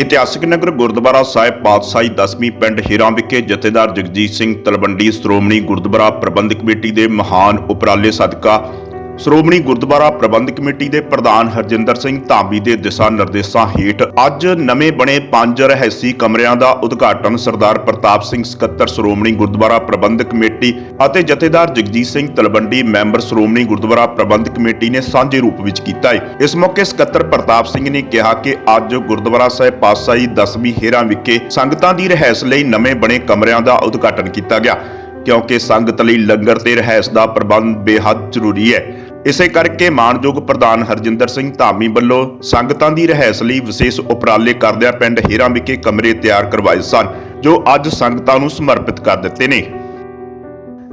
ਇਤਿਹਾਸਕ ਨਗਰ ਗੁਰਦੁਆਰਾ ਸਾਹਿਬ ਪਾਤਸ਼ਾਹੀ ਦਸਵੀਂ ਪਿੰਡ ਹੀਰਾਂ ਵਿਖੇ ਜਥੇਦਾਰ ਜਗਜੀਤ ਸਿੰਘ ਤਲਵੰਡੀ ਸ਼੍ਰੋਮਣੀ ਗੁਰਦੁਆਰਾ ਪ੍ਰਬੰਧਕ ਕਮੇਟੀ ਦੇ ਮਹਾਨ ਉਪਰਾਲੇ ਸਦਕਾ ਸ਼੍ਰੋਮਣੀ ਗੁਰਦੁਆਰਾ ਪ੍ਰਬੰਧਕ ਕਮੇਟੀ ਦੇ ਪ੍ਰਧਾਨ ਹਰਜਿੰਦਰ ਸਿੰਘ ਧਾਮੀ ਦੇ ਦਿਸ਼ਾ ਨਿਰਦੇਸ਼ਾਂ ਹੇਠ ਅੱਜ ਨਵੇਂ ਬਣੇ ਪੰਜ ਰਹਿਸੀ ਕਮਰਿਆਂ ਦਾ ਉਦਘਾਟਨ ਸਰਦਾਰ ਪ੍ਰਤਾਪ ਸਿੰਘ ਸਕੱਤਰ, ਸ਼੍ਰੋਮਣੀ ਗੁਰਦੁਆਰਾ ਪ੍ਰਬੰਧਕ ਕਮੇਟੀ ਅਤੇ ਜਥੇਦਾਰ ਜਗਜੀਤ ਸਿੰਘ ਤਲਵੰਡੀ, ਮੈਂਬਰ ਸ਼੍ਰੋਮਣੀ ਗੁਰਦੁਆਰਾ ਪ੍ਰਬੰਧਕ ਕਮੇਟੀ ਨੇ ਸਾਂਝੇ ਰੂਪ ਵਿੱਚ ਕੀਤਾ ਹੈ। ਇਸ ਮੌਕੇ ਸਕੱਤਰ ਪ੍ਰਤਾਪ ਸਿੰਘ ਨੇ ਕਿਹਾ ਕਿ ਅੱਜ ਗੁਰਦੁਆਰਾ ਸਾਹਿਬ ਪਾਸਾਈ 10ਵੀਂ ਹੇਰਾਂ ਵਿਖੇ ਸੰਗਤਾਂ ਦੀ ਰਹਿਸ ਲਈ ਨਵੇਂ ਬਣੇ ਕਮਰਿਆਂ ਦਾ ਉਦਘਾਟਨ ਕੀਤਾ ਗਿਆ, ਕਿਉਂਕਿ ਸੰਗਤ ਲਈ ਲੰਗਰ ਤੇ ਰਹਿਸ ਦਾ ਪ੍ਰਬੰਧ ਬੇਹੱਦ ਜ਼ਰੂਰੀ ਹੈ। ਇਸੇ ਕਰਕੇ ਮਾਨਯੋਗ ਪ੍ਰਧਾਨ ਹਰਜਿੰਦਰ ਸਿੰਘ ਧਾਮੀ ਵੱਲੋਂ ਸੰਗਤਾਂ ਦੀ ਰਹਿਸ ਲਈ ਵਿਸ਼ੇਸ਼ ਉਪਰਾਲੇ ਕਰਦਿਆਂ ਪਿੰਡ ਹੀਰਾ ਵਿਖੇ ਕਮਰੇ ਤਿਆਰ ਕਰਵਾਏ ਸਨ, ਜੋ ਅੱਜ ਸੰਗਤਾਂ ਨੂੰ ਸਮਰਪਿਤ ਕਰ ਦਿੱਤੇ ਨੇ।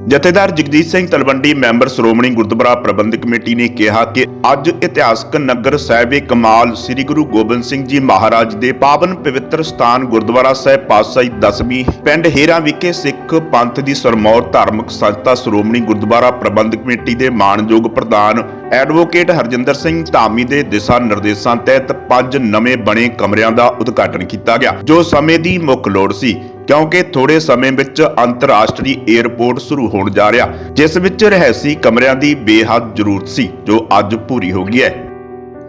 ਜਥੇਦਾਰ ਜਗਜੀਤ ਸਿੰਘ ਤਲਵੰਡੀ, ਮੈਂਬਰ ਸ਼੍ਰੋਮਣੀ ਗੁਰਦੁਆਰਾ ਪ੍ਰਬੰਧਕ ਕਮੇਟੀ ਨੇ ਕਿਹਾ ਕਿ ਅੱਜ ਇਤਿਹਾਸਕ ਨਗਰ ਸਾਹਿਬੇ ਕਮਾਲ ਸ੍ਰੀ ਗੁਰੂ ਗੋਬਿੰਦ ਸਿੰਘ ਜੀ ਮਹਾਰਾਜ ਦੇ ਪਾਵਨ ਪਵਿੱਤਰ ਸਥਾਨ ਗੁਰਦੁਆਰਾ ਸਾਹਿਬ ਪਾਤਸ਼ਾਹੀ ਦਸਵੀਂ ਪਿੰਡ ਹੇਰਾ ਵਿਖੇ ਸਿੱਖ ਪੰਥ ਦੀ ਸਰਮੌਰ ਧਾਰਮਿਕ ਸੰਸਥਾ ਸ਼੍ਰੋਮਣੀ ਗੁਰਦੁਆਰਾ ਪ੍ਰਬੰਧਕ ਕਮੇਟੀ ਦੇ ਮਾਣਯੋਗ ਪ੍ਰਧਾਨ ਐਡਵੋਕੇਟ ਹਰਜਿੰਦਰ ਸਿੰਘ ਧਾਮੀ ਦੇ ਦਿਸ਼ਾ ਨਿਰਦੇਸ਼ਾਂ ਤਹਿਤ ਪੰਜ ਨਵੇਂ ਬਣੇ ਕਮਰਿਆਂ ਦਾ ਉਦਘਾਟਨ ਕੀਤਾ ਗਿਆ, ਜੋ ਸਮੇਂ ਦੀ ਮੁੱਖ ਲੋੜ ਸੀ। ਕਿਉਂਕਿ ਥੋੜੇ ਸਮੇਂ ਵਿੱਚ ਅੰਤਰਰਾਸ਼ਟਰੀ 에ਅਰਪੋਰਟ ਸ਼ੁਰੂ ਹੋਣ ਜਾ ਰਿਹਾ, ਜਿਸ ਵਿੱਚ ਰਹਿਸੀ ਕਮਰਿਆਂ ਦੀ ਬੇਹੱਦ ਜ਼ਰੂਰਤ ਸੀ, ਜੋ ਅੱਜ ਪੂਰੀ ਹੋ ਗਈ ਹੈ।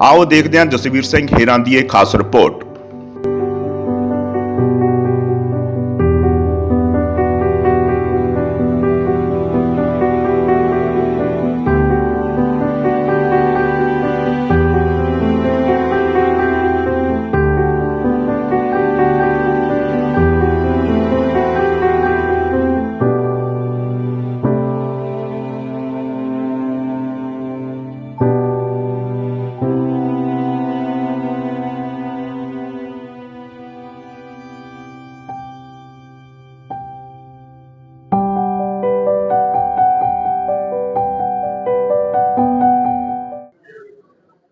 ਆਓ ਦੇਖਦੇ ਹਾਂ ਜਸਵੀਰ ਸਿੰਘ ਹੇਰਾਂ ਦੀ ਇਹ ਖਾਸ ਰਿਪੋਰਟ।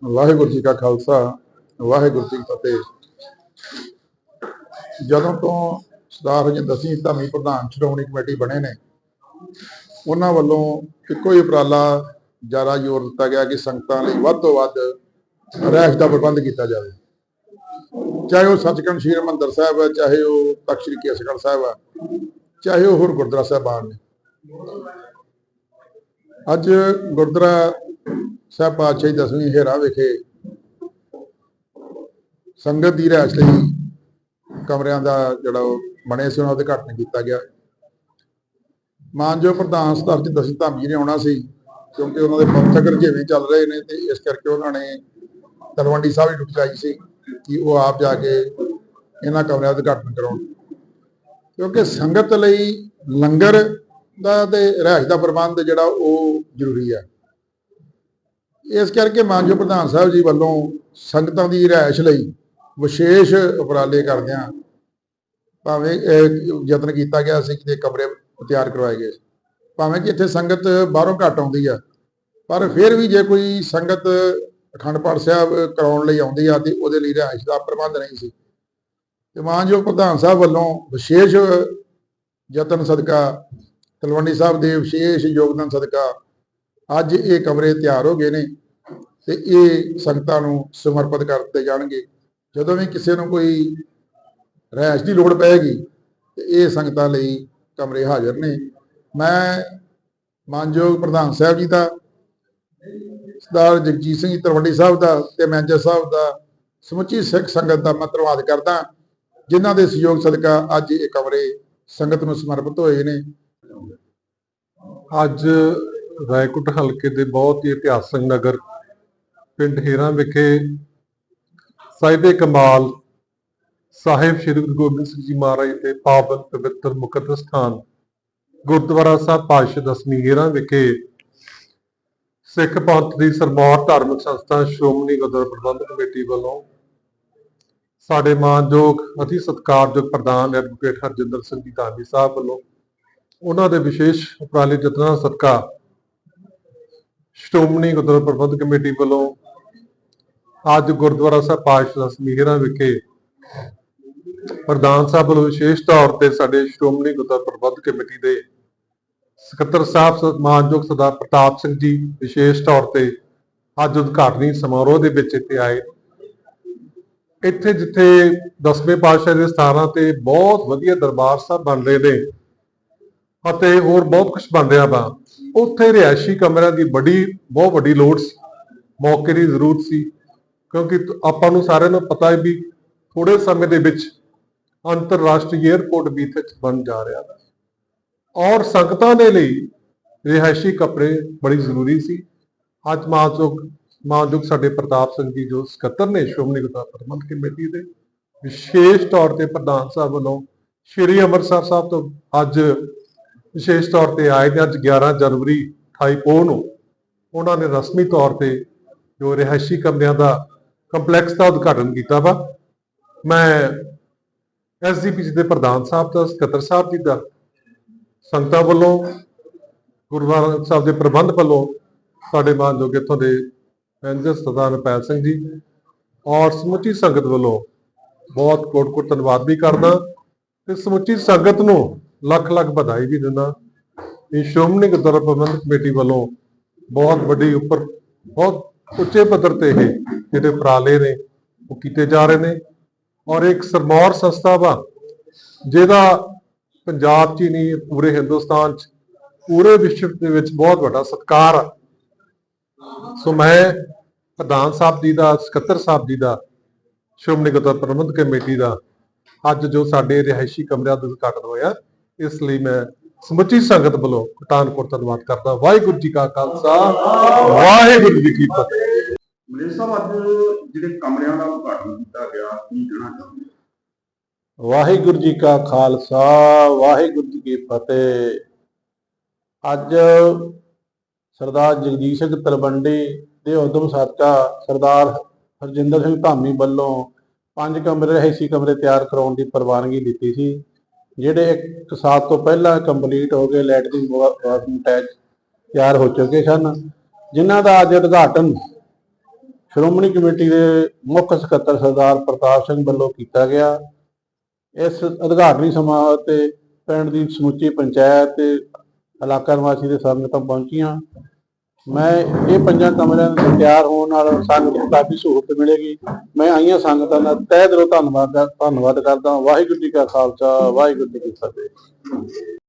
ਵਾਹਿਗੁਰੂ ਜੀ ਕਾ ਖਾਲਸਾ, ਵਾਹਿਗੁਰੂ ਜੀ ਕੀ ਫਤਿਹ। ਜਦੋਂ ਤੋਂ ਸਰਦਾਰ ਹਰਜਿੰਦਰ ਸਿੰਘ ਧਾਮੀ ਪ੍ਰਧਾਨ ਸ਼੍ਰੋਮਣੀ ਕਮੇਟੀ ਬਣੇ ਨੇ, ਉਹਨਾਂ ਵੱਲੋਂ ਇੱਕੋ ਹੀ ਉਪਰਾਲਾ ਜ਼ਿਆਦਾ ਜੋਰ ਦਿੱਤਾ ਗਿਆ ਕਿ ਸੰਗਤਾਂ ਲਈ ਵੱਧ ਤੋਂ ਵੱਧ ਰਹਿਸ਼ ਦਾ ਪ੍ਰਬੰਧ ਕੀਤਾ ਜਾਵੇ। ਚਾਹੇ ਉਹ ਸੱਚਖੰਡ ਸ਼੍ਰੀ ਹਰਿਮੰਦਰ ਸਾਹਿਬ ਹੈ ਚਾਹੇ ਉਹ ਤਖਤ ਸ਼੍ਰੀ ਕੇਸਗੜ੍ਹ ਸਾਹਿਬ ਹੈ ਚਾਹੇ ਉਹ ਹੋਰ ਗੁਰਦੁਆਰਾ ਸਾਹਿਬਾਨ ਨੇ। ਅੱਜ ਗੁਰਦੁਆਰਾ ਸਹਿਬ ਪਾਤਸ਼ਾਹੀ ਦਸਵੀਂ ਹੇਰਾ ਵਿਖੇ। ਸੰਗਤ ਦੀ ਰਹਿਸ਼ ਲਈ ਕਮਰਿਆਂ ਦਾ ਜਿਹੜਾ ਬਣੇ ਸੀ ਉਹਨਾਂ ਦੇ ਘਟਨ ਕੀਤਾ ਗਿਆ। ਮਾਨਜੋ ਪ੍ਰਧਾਨ ਸਤਰ ਜੀ ਦਸਵੀਂ ਧਾਮ ਜੀ ਨੇ ਆਉਣਾ ਸੀ, ਕਿਉਂਕਿ ਉਹਨਾਂ ਦੇ ਪੰਥਕ ਵੀ ਚੱਲ ਰਹੇ ਨੇ ਤੇ ਇਸ ਕਰਕੇ ਉਹਨਾਂ ਨੇ ਤਲਵੰਡੀ ਸਾਹਿਬ ਦੀ ਡਿਊਟੀ ਜਾਈ ਸੀ ਕਿ ਉਹ ਆਪ ਜਾ ਕੇ ਇਹਨਾਂ ਕਮਰਿਆਂ ਦਾ ਘਟਨ ਕਰਾਉਣ। ਕਿਉਂਕਿ ਸੰਗਤ ਲਈ ਲੰਗਰ ਦਾ ਤੇ ਰਹਿਸ਼ ਦਾ ਪ੍ਰਬੰਧ ਜਿਹੜਾ ਉਹ ਜ਼ਰੂਰੀ ਹੈ ਇਸ ਕਰਕੇ ਮਾਨਯੋਗ ਪ੍ਰਧਾਨ ਸਾਹਿਬ ਜੀ ਵੱਲੋਂ ਸੰਗਤਾਂ ਦੀ ਰਹਿائش ਲਈ ਵਿਸ਼ੇਸ਼ ਉਪਰਾਲੇ ਕਰਦਿਆਂ ਭਾਵੇਂ ਯਤਨ ਕੀਤਾ ਗਿਆ ਸੀ ਕਿ ਕਮਰੇ ਤਿਆਰ ਕਰਵਾਏ ਗਏ ਭਾਵੇਂ ਕਿ ਇੱਥੇ ਸੰਗਤ ਬਾਹਰੋਂ ਘੱਟ ਆਉਂਦੀ ਆ, ਪਰ ਫਿਰ ਵੀ ਜੇ ਕੋਈ ਸੰਗਤ ਅਖੰਡ ਪਾਠ ਸਾਹਿਬ ਕਰਾਉਣ ਲਈ ਆਉਂਦੀ ਆ ਤੇ ਉਹਦੇ ਲਈ ਰਹਿائش ਦਾ ਪ੍ਰਬੰਧ ਨਹੀਂ ਸੀ। ਤੇ ਮਾਨਯੋਗ ਪ੍ਰਧਾਨ ਸਾਹਿਬ ਵੱਲੋਂ ਵਿਸ਼ੇਸ਼ ਯਤਨ ਸਦਕਾ, ਤਲਵੰਡੀ ਸਾਹਿਬ ਦੇ ਵਿਸ਼ੇਸ਼ ਯੋਗਦਾਨ ਸਦਕਾ ਅੱਜ ਇਹ ਕਮਰੇ ਤਿਆਰ ਹੋ ਗਏ ਨੇ ਤੇ ਇਹ ਸੰਗਤਾਂ ਨੂੰ ਸਮਰਪਿਤ ਕਰ ਦਿੱਤੇ ਜਾਣਗੇ। ਜਦੋਂ ਵੀ ਕਿਸੇ ਨੂੰ ਕੋਈ ਰਹਿਸ਼ ਦੀ ਲੋੜ ਪਏਗੀ, ਤੇ ਇਹ ਸੰਗਤਾਂ ਲਈ ਕਮਰੇ ਹਾਜ਼ਰ ਨੇ। ਮੈਂ ਮਾਨਯੋਗ ਪ੍ਰਧਾਨ ਸਾਹਿਬ ਜੀ ਦਾ, ਸਰਦਾਰ ਜਗਜੀਤ ਸਿੰਘ ਤਰਵੰਡੀ ਸਾਹਿਬ ਦਾ ਤੇ ਮੈਨੇਜਰ ਸਾਹਿਬ ਦਾ, ਸਮੁੱਚੀ ਸਿੱਖ ਸੰਗਤ ਦਾ ਮੈਂ ਧੰਨਵਾਦ ਕਰਦਾ, ਜਿਨ੍ਹਾਂ ਦੇ ਸਹਿਯੋਗ ਸਦਕਾ ਅੱਜ ਇਹ ਕਮਰੇ ਸੰਗਤ ਨੂੰ ਸਮਰਪਿਤ ਹੋਏ ਨੇ। ਅੱਜ ਰਾਏਕੋਟ ਹਲਕੇ ਦੇ ਬਹੁਤ ਹੀ ਇਤਿਹਾਸਕ ਨਗਰ ਪਿੰਡ ਹੀਰਾਂ ਵਿਖੇ ਸਾਹਿਬੇ ਕਮਾਲ ਸਾਹਿਬ ਸ੍ਰੀ ਗੁਰੂ ਗੋਬਿੰਦ ਸਿੰਘ ਜੀ ਮਹਾਰਾਜ ਦੇ ਪਾਵਨ ਪਵਿੱਤਰ ਮੁਕੱਦਸ ਸਥਾਨ ਗੁਰਦੁਆਰਾ ਸਾਹਿਬ ਪਾਤਸ਼ਾਹ ਦਸਵੀਂ ਹੇਰਾ ਵਿਖੇ ਸਿੱਖ ਪੰਥ ਦੀ ਸਰਮੌਰ ਧਾਰਮਿਕ ਸੰਸਥਾ ਸ਼੍ਰੋਮਣੀ ਗੁਰਦੁਆਰਾ ਪ੍ਰਬੰਧਕ ਕਮੇਟੀ ਵੱਲੋਂ ਸਾਡੇ ਮਾਨਯੋਗ ਅਤੀ ਸਤਿਕਾਰਯੋਗ ਪ੍ਰਧਾਨ ਐਡਵੋਕੇਟ ਹਰਜਿੰਦਰ ਸਿੰਘ ਜੀ ਧਾਮੀ ਸਾਹਿਬ ਵੱਲੋਂ ਉਹਨਾਂ ਦੇ ਵਿਸ਼ੇਸ਼ ਉਪਰਾਲੇ ਯਤਨਾਂ ਸਦਕਾ ਸ਼੍ਰੋਮਣੀ ਗੁਰਦੁਆਰਾ ਪ੍ਰਬੰਧਕ ਕਮੇਟੀ ਵੱਲੋਂ ਅੱਜ ਗੁਰਦੁਆਰਾ ਸਾਹਿਬ ਪਾਤਸ਼ਾਹ ਸਮੀਹਰਾ ਵਿਖੇ ਪ੍ਰਧਾਨ ਸਾਹਿਬ ਵੱਲੋਂ ਵਿਸ਼ੇਸ਼ ਤੌਰ ਤੇ ਸਾਡੇ ਸ਼੍ਰੋਮਣੀ ਗੁਰਦੁਆਰਾ ਪ੍ਰਬੰਧਕ ਕਮੇਟੀ ਦੇ ਸਕੱਤਰ ਸਾਹਿਬ ਸ- ਮਾਨਯੋਗ ਸਰਦਾਰ ਪ੍ਰਤਾਪ ਸਿੰਘ ਜੀ ਵਿਸ਼ੇਸ਼ ਤੌਰ ਤੇ ਅੱਜ ਉਦਘਾਟਨੀ ਸਮਾਰੋਹ ਦੇ ਵਿੱਚ ਇੱਥੇ ਆਏ। ਇੱਥੇ ਜਿੱਥੇ ਦਸਵੇਂ ਪਾਤਸ਼ਾਹ ਦੇ ਸਥਾਨਾਂ ਤੇ ਬਹੁਤ ਵਧੀਆ ਦਰਬਾਰ ਸਾਹਿਬ ਬਣ ਰਹੇ ਨੇ ਅਤੇ ਹੋਰ ਬਹੁਤ ਕੁਝ ਬਣ ਰਿਹਾ ਵਾ। ਉੱਥੇ ਰਿਹਾਇਸ਼ੀ ਕਮਰਿਆਂ ਦੀ ਬੜੀ, ਬਹੁਤ ਵੱਡੀ ਲੋੜ ਸੀ। ਮੌਕੇ ਦੀ ਜ਼ਰੂਰਤ ਸੀ, ਕਿਉਂਕਿ ਆਪਾਂ ਨੂੰ ਸਾਰਿਆਂ ਨੂੰ ਪਤਾ ਹੈ ਵੀ ਥੋੜੇ ਸਮੇਂ ਦੇ ਵਿੱਚ ਅੰਤਰਰਾਸ਼ਟਰੀ 에ਅਰਪੋਰਟ ਵੀ ਇੱਥੇ ਬਣ ਜਾ ਰਿਹਾ ਹੈ। ਔਰ ਸੰਗਤਾਂ ਦੇ ਲਈ ਰਿਹਾਇਸ਼ੀ ਕਮਰੇ ਬੜੀ ਜ਼ਰੂਰੀ ਸੀ। ਅੱਜ ਮਾਨਯੋਗ ਮਾਨਯੋਗ ਸਾਡੇ ਪ੍ਰਤਾਪ ਸਿੰਘ ਜੀ, ਜੋ ਸਕੱਤਰ ਨੇ ਸ਼੍ਰੋਮਣੀ ਗੁਰਦੁਆਰਾ ਪ੍ਰਬੰਧ ਕਮੇਟੀ ਦੇ, ਵਿਸ਼ੇਸ਼ ਤੌਰ ਤੇ ਪ੍ਰਧਾਨ ਸਾਹਿਬ ਵੱਲੋਂ ਸ਼੍ਰੀ ਅੰਮ੍ਰਿਤਸਰ ਸਾਹਿਬ ਤੋਂ ਅੱਜ ਵਿਸ਼ੇਸ਼ ਤੌਰ ਤੇ ਆਏ ਨੇ ਅੱਜ 11 ਜਨਵਰੀ 28 ਪੋਹ ਨੂੰ। ਉਹਨਾਂ ਨੇ ਰਸਮੀ ਤੌਰ ਤੇ ਜੋ ਰਿਹਾਇਸ਼ੀ ਕਮਰਿਆਂ ਦਾ ਕੰਪਲੈਕਸ ਦਾ ਉਦਘਾਟਨ ਕੀਤਾ ਵਾ। ਮੈਂ ਐਸਜੀਪੀਸੀ ਦੇ ਪ੍ਰਧਾਨ ਸਾਹਿਬ ਦਾ, ਸਕੱਤਰ ਸਾਹਿਬ ਜੀ ਦਾ, ਸੰਗਤਾਂ ਵੱਲੋਂ ਗੁਰਦੁਆਰਾ ਸਾਹਿਬ ਦੇ ਪ੍ਰਬੰਧ ਵੱਲੋਂ ਸਾਡੇ ਮਾਨਯੋਗ ਇੱਥੋਂ ਦੇ ਮੈਨੇਜਰ ਸਰਦਾਰ ਰਪੈਲ ਸਿੰਘ ਜੀ ਔਰ ਸਮੁੱਚੀ ਸੰਗਤ ਵੱਲੋਂ ਬਹੁਤ ਕੋਟ ਕੋਟ ਧੰਨਵਾਦ ਵੀ ਕਰਦਾ। ਤੇ ਸਮੁੱਚੀ ਸੰਗਤ ਨੂੰ ਲੱਖ ਲੱਖ ਵਧਾਈ ਵੀ ਦਿੰਦਾ। ਇਹ ਸ਼੍ਰੋਮਣੀ ਗੁਰਦੁਆਰਾ ਪ੍ਰਬੰਧਕ ਕਮੇਟੀ ਵੱਲੋਂ ਬਹੁਤ ਵੱਡੀ ਉੱਪਰ, ਬਹੁਤ ਉੱਚੇ ਪੱਧਰ ਤੇ ਇਹ ਜਿਹੜੇ ਉਪਰਾਲੇ ਨੇ, ਉਹ ਕੀਤੇ ਜਾ ਰਹੇ ਨੇ। ਔਰ ਇੱਕ ਸਰਮੌਰ ਸੰਸਥਾ ਵਾ, ਜਿਹਦਾ ਪੰਜਾਬ 'ਚ ਹੀ ਨਹੀਂ, ਪੂਰੇ ਹਿੰਦੁਸਤਾਨ 'ਚ, ਪੂਰੇ ਵਿਸ਼ਵ ਦੇ ਵਿੱਚ ਬਹੁਤ ਵੱਡਾ ਸਤਿਕਾਰ ਆ। ਸੋ ਮੈਂ ਪ੍ਰਧਾਨ ਸਾਹਿਬ ਜੀ ਦਾ, ਸਕੱਤਰ ਸਾਹਿਬ ਜੀ ਦਾ, ਸ਼੍ਰੋਮਣੀ ਗੁਰਦੁਆਰਾ ਪ੍ਰਬੰਧਕ ਕਮੇਟੀ ਦਾ, ਅੱਜ ਜੋ ਸਾਡੇ ਰਿਹਾਇਸ਼ੀ ਕਮਰਿਆਂ ਦਾ ਉਦਘਾਟਨ ਹੋਇਆ ਇਸ ਲਈ ਮੈਂ ਸਮੁੱਚੀ ਸੰਗਤ ਵੱਲੋਂ ਕਟਾਨਕੋਟ ਧੰਨਵਾਦ ਕਰਦਾ ਵਾਹਿਗੁਰੂ ਜੀ ਕਾ ਖਾਲਸਾ ਵਾਹਿਗੁਰੂ ਜੀ ਕੀ ਫਤਿਹ। ਸਾਹਿਬ ਅੱਜ ਜਿਹੜੇ ਕਮਰਿਆਂ ਦਾ ਉਦਘਾਟਨ ਕੀਤਾ ਗਿਆ ਕੀ ਕਹਿਣਾ ਚਾਹੁੰਦੇ ਵਾਹਿਗੁਰੂ ਜੀ ਕਾ ਖਾਲਸਾ ਵਾਹਿਗੁਰੂ ਜੀ ਕੀ ਫਤਿਹ। ਅੱਜ ਸਰਦਾਰ ਜਗਜੀਤ ਸਿੰਘ ਤਲਵੰਡੀ ਦੇ ਉਦਮ ਸਦਕਾ ਸਰਦਾਰ ਹਰਜਿੰਦਰ ਸਿੰਘ ਧਾਮੀ ਵੱਲੋਂ ਪੰਜ ਕਮਰੇ ਰਹਿਸੀ ਕਮਰੇ ਤਿਆਰ ਕਰਾਉਣ ਦੀ ਪ੍ਰਵਾਨਗੀ ਦਿੱਤੀ ਸੀ। ਜਿਹੜੇ ਇੱਕ ਸਾਲ ਤੋਂ ਪਹਿਲਾਂ ਕੰਪਲੀਟ ਹੋ ਕੇ ਲੈਟਰਿੰਗ ਬਾਥਰੂਮ ਅਟੈਚ ਤਿਆਰ ਹੋ ਚੁੱਕੇ ਸਨ, ਜਿਨ੍ਹਾਂ ਦਾ ਅੱਜ ਉਦਘਾਟਨ ਸ਼੍ਰੋਮਣੀ ਕਮੇਟੀ ਦੇ ਮੁੱਖ ਸਕੱਤਰ ਸਰਦਾਰ ਪ੍ਰਤਾਪ ਸਿੰਘ ਵੱਲੋਂ ਕੀਤਾ ਗਿਆ। ਇਸ ਉਦਘਾਟਨੀ ਸਮਾਰੋਹ ਤੇ ਪਿੰਡ ਦੀ ਸਮੁੱਚੀ ਪੰਚਾਇਤ ਤੇ ਇਲਾਕਾ ਨਿਵਾਸੀ ਦੇ ਸੰਗਤਾਂ ਪਹੁੰਚੀਆਂ ਮੈਂ ਇਹ ਪੰਜਾਂ ਕਮਰਿਆਂ ਨੂੰ ਤਿਆਰ ਹੋਣ ਨਾਲ ਸੰਗਤ ਨੂੰ ਕਾਫੀ ਸਹੂਲਤ ਮਿਲੇਗੀ। ਮੈਂ ਆਈਆਂ ਸੰਗਤਾਂ ਦਾ ਤਹਿ ਦਿਲੋਂ ਧੰਨਵਾਦ ਧੰਨਵਾਦ ਕਰਦਾ ਵਾਹਿਗੁਰੂ ਜੀ ਕਾ ਖਾਲਸਾ, ਵਾਹਿਗੁਰੂ ਜੀ ਕੀ ਫਤਿਹ।